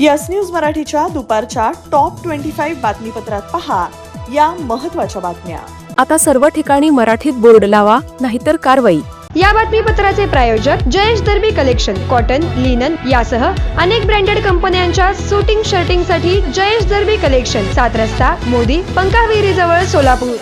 Yes news मराठीच्या दुपारच्या top twenty five बातमीपत्रात पहा या महत्त्वाच्या बातम्या. आता सर्व ठिकाणी मराठीत बोर्ड लावा नाहीतर कारवाई. या बातमीपत्राचे प्रायोजक Jayesh Darbi collection cotton linen यासह अनेक ब्रँडेड कंपन्यांच्या सुटिंग शर्टिंगसाठी जयेश दर्बी कलेक्शन सात रस्ता मोदी पंकाविरी जवळ सोलापूर.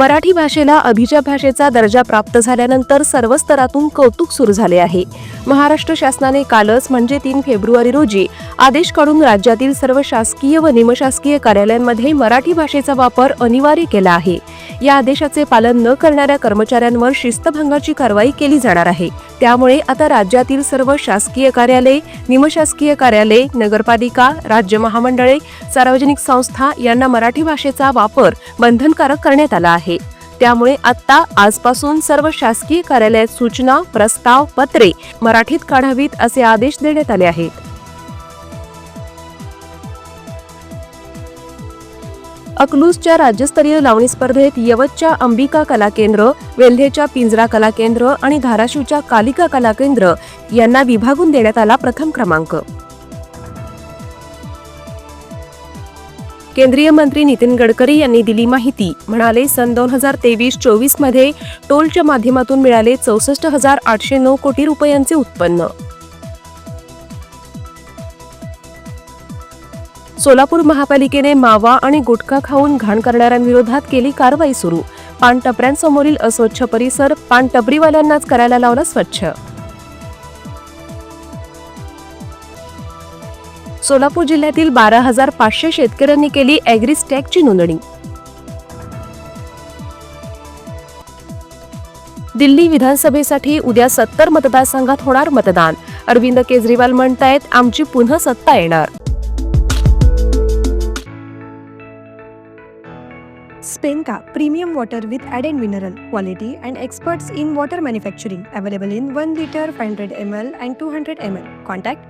मराठी भाषेला अभिजात भाषेचा दर्जा प्राप्त झाल्यानंतर सर्व स्तरातून कौतुक सुरू झाले आहे. महाराष्ट्र शासनाने कालच म्हणजे तीन फेब्रुवारी रोजी आदेश काढून राज्यातील सर्व शासकीय व निमशासकीय कार्यालयांमध्ये मराठी भाषेचा वापर अनिवार्य केला आहे. या आदेशाचे पालन न करणाऱ्या कर्मचाऱ्यांवर शिस्तभंगाची कारवाई केली जाणार आहे. त्यामुळे आता राज्यातील सर्व शासकीय कार्यालय निमशासकीय कार्यालय नगरपालिका राज्य महामंडळे सार्वजनिक संस्था यांना मराठी भाषेचा वापर बंधनकारक करण्यात आला आहे. त्यामुळे आता आजपासून सर्व शासकीय कार्यालयात सूचना प्रस्ताव पत्रे मराठीत काढावीत असे आदेश देण्यात आले आहेत. अकलूजच्या राज्यस्तरीय लावणी स्पर्धेत यवतच्या अंबिका कला केंद्र वेल्हेच्या पिंजरा कला केंद्र आणि धाराशिवच्या कालिका कला केंद्र यांना विभागून देण्यात आला प्रथम क्रमांक. केंद्रीय मंत्री नितीन गडकरी यांनी दिली माहिती. म्हणाले सन दोन हजार तेवीस चोवीसमध्ये टोलच्या माध्यमातून मिळाले चौसष्ट हजार आठशे नऊ कोटी रुपयांचे उत्पन्न. सोलापूर महापालिकेने मावा आणि गुटखा खाऊन घाण करणाऱ्यांविरोधात केली कारवाई सुरू. पानटपऱ्यांसमोरील अस्वच्छ परिसर पानटपरीवाल्यांनाच करायला लावला स्वच्छ. सोलापूर जिल्ह्यातील बारा हजार पाचशे शेतकऱ्यांनी केली ॲग्रीस्टॅगची नोंदणी. दिल्ली विधानसभेसाठी उद्या सत्तर मतदारसंघात होणार मतदान. अरविंद केजरीवाल म्हणतायत आमची पुन्हा सत्ता येणार. स्पेनका premium water with add and mineral quality and experts in water manufacturing available in one litre five hundred M L and two hundred M L. Contact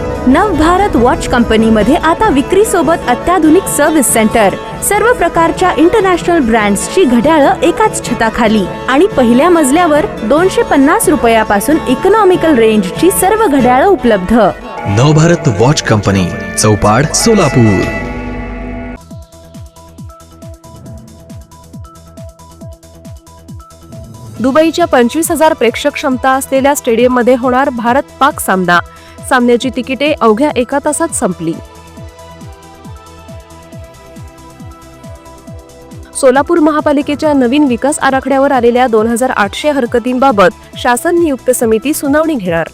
Navbharat watch कंपनीमध्ये आता विक्री सोबत अत्याधुनिक सर्व्हिस सेंटर सर्व प्रकारच्या इंटरनॅशनल ब्रँड्सची घड्याळं एकाच छताखाली. आणि पहिल्या मजल्यावर दोनशे पन्नास रुपयापासून इकॉनॉमिकल रेंजची सर्व घड्याळं उपलब्ध. Navbharat watch company Chaupad Solapur. दुबईच्या पंचवीस हजार प्रेक्षक क्षमता असलेल्या स्टेडियममध्ये होणार भारत पाक सामना. सामन्याची तिकिटे अवघ्या एका तासात संपली. सोलापूर महापालिकेच्या नवीन विकास आराखड्यावर आलेल्या दोन हजार आठशे हरकतींबाबत शासन नियुक्त समिती सुनावणी घेणार.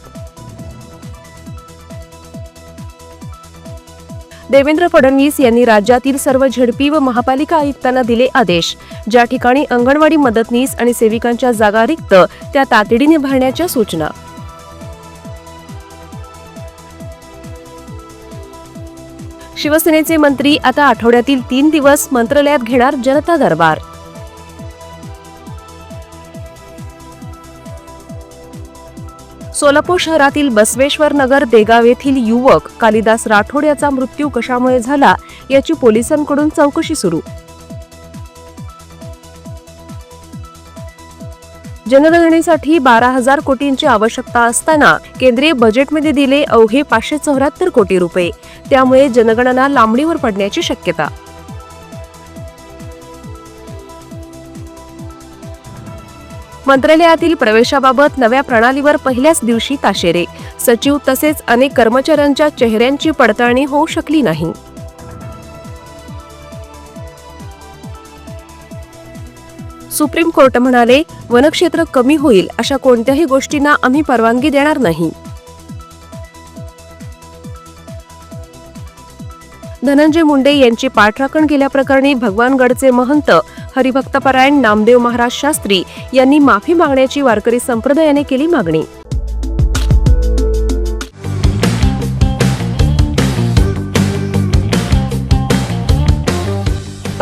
देवेंद्र फडणवीस यांनी राज्यातील सर्व झेडपी व महापालिका आयुक्तांना दिले आदेश. ज्या ठिकाणी अंगणवाडी मदतनीस आणि सेविकांच्या जागा रिक्त त्या तातडीने भरण्याच्या सूचना. शिवसेनेचे मंत्री आता आठवड्यातील तीन दिवस मंत्रालयात घेणार जनता दरबार. सोलापूर शहरातील बसवेश्वर नगर देगाव येथील युवक कालिदास राठोड याचा मृत्यू कशामुळे झाला याची पोलिसांकडून चौकशी सुरू. जनगणनेसाठी बारा हजार कोटींची आवश्यकता असताना केंद्रीय बजेटमध्ये दिले अवघे पाचशे चौऱ्याहत्तर कोटी रुपये. त्यामुळे जनगणना लांबणीवर पडण्याची शक्यता. मंत्रालयातील प्रवेशाबाबत नव्या प्रणालीवर पहिल्याच दिवशी ताशेरे. सचिव तसेच अनेक कर्मचाऱ्यांच्या चेहऱ्यांची पडताळणी होऊ शकली नाही. सुप्रीम कोर्ट म्हणाले वनक्षेत्र कमी होईल अशा कोणत्याही गोष्टींना आम्ही परवानगी देणार नाही. धनंजय मुंडे यांची पाठराखण केल्याप्रकरणी भगवानगडचे महंत हरिभक्तपरायण नामदेव महाराज शास्त्री यांनी माफी मागण्याची वारकरी संप्रदायाने केली मागणी.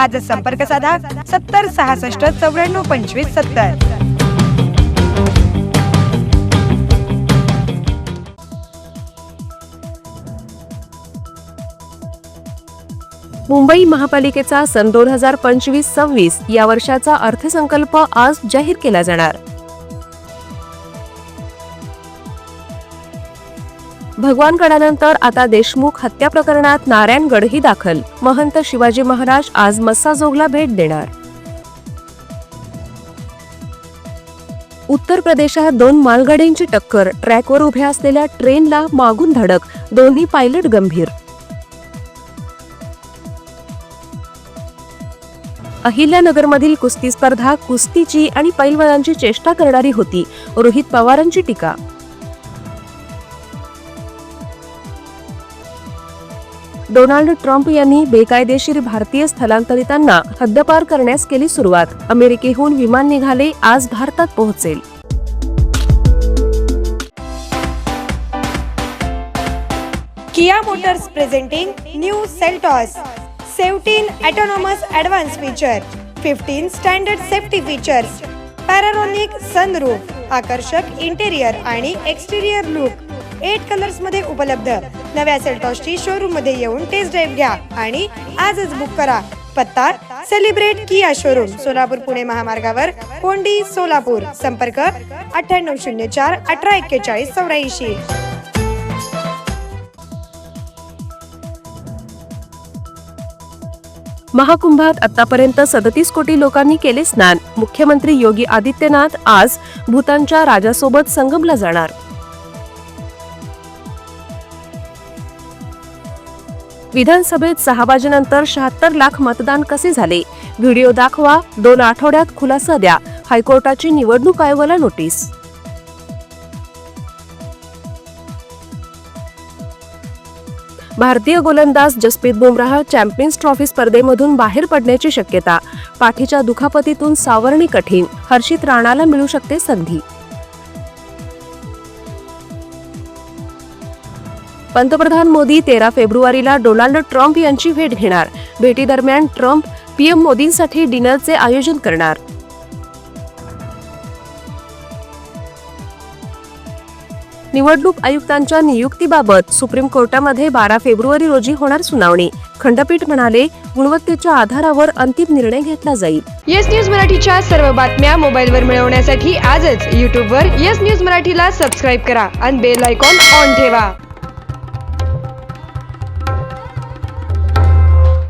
आजच संपर्क साधा सत्तर सहासष्ट चौऱ्याण्णव पंचवीस सत्तर. मुंबई महापालिकेचा सन दोन हजार पंचवीस सव्वीस या वर्षाचा अर्थसंकल्प आज जाहीर केला जाणार. भगवानगडानंतर आता देशमुख हत्या प्रकरणात नारायणगडही दाखल. महंत शिवाजी महाराज आज मस्साजोगला भेट देणार. उत्तर प्रदेशात दोन मालगाड्यांची टक्कर. ट्रॅकवर उभ्या असलेल्या ट्रेनला मागून धडक. दोन्ही पायलट गंभीर. अहिल्यानगरमधील कुस्ती स्पर्धा कुस्तीची आणि पैलवानांची चेष्टा करणारी होती. रोहित पवारांची टीका. डोनाल्ड ट्रम्प यांनी बेकायदेशीर भारतीय स्थलांतरितांना हद्दपार करण्यास केली सुरुवात. अमेरिकेहून विमान निघाले आज भारतात पोहोचेल. Kia motors presenting new Seltos. Seventeen autonomous advanced feature. Fifteen standard safety features. Panoramic sunroof. आकर्षक इंटेरियर आणि एक्सटेरियर लुक. एट कलर्समध्ये उपलब्ध. नव्या सेल्टॉसची शोरूममध्ये येऊन टेस्ट ड्राईव्ह घ्या आणि आजच बुक करा. पत्ता celebrate Kia showroom Solapur Pune महामार्गावर कोंडी सोलापूर. संपर्क अठ्ठ्याण्णव शून्य चार अठरा एक्केचाळीस चौऱ्याऐंशी. महाकुंभात आतापर्यंत सदतीस कोटी लोकांनी केले स्नान. मुख्यमंत्री योगी आदित्यनाथ आज भूतानच्या राजासोबत संगमला जाणार. विधानसभेत सहा वाजेनंतर शहात्तर लाख मतदान कसे झाले? व्हिडिओ दाखवा दोन आठवड्यात खुलासा द्या. हायकोर्टाची निवडणूक आयोगाला नोटीस. भारतीय गोलंदाज जसप्रीत बुमराह चॅम्पियन्स ट्रॉफी स्पर्धेमधून बाहेर पडण्याची शक्यता. पाठीच्या दुखापतीतून सावरणी कठीण. हर्षित राणाला मिळू शकते संधी. पंतप्रधान मोदी तेरा फेब्रुवारीला डोनाल्ड ट्रम्प यांची भेट घेणार. भेटीदरम्यान ट्रम्प पीएम मोदींसाठी डिनरचे आयोजन करणार. निवडणूक आयुक्तांच्या नियुक्तीबाबत सुप्रीम कोर्टामध्ये बारा फेब्रुवारी रोजी होणार सुनावणी. खंडपीठ म्हणाले गुणवत्तेच्या आधारावर अंतिम निर्णय घेतला जाईल. येस न्यूज मराठीच्या सर्व बातम्या मोबाईलवर मिळवण्यासाठी आजच यूट्यूबवर येस न्यूज मराठीला सबस्क्राईब करा आणि बेल आयकॉन ऑन ठेवा.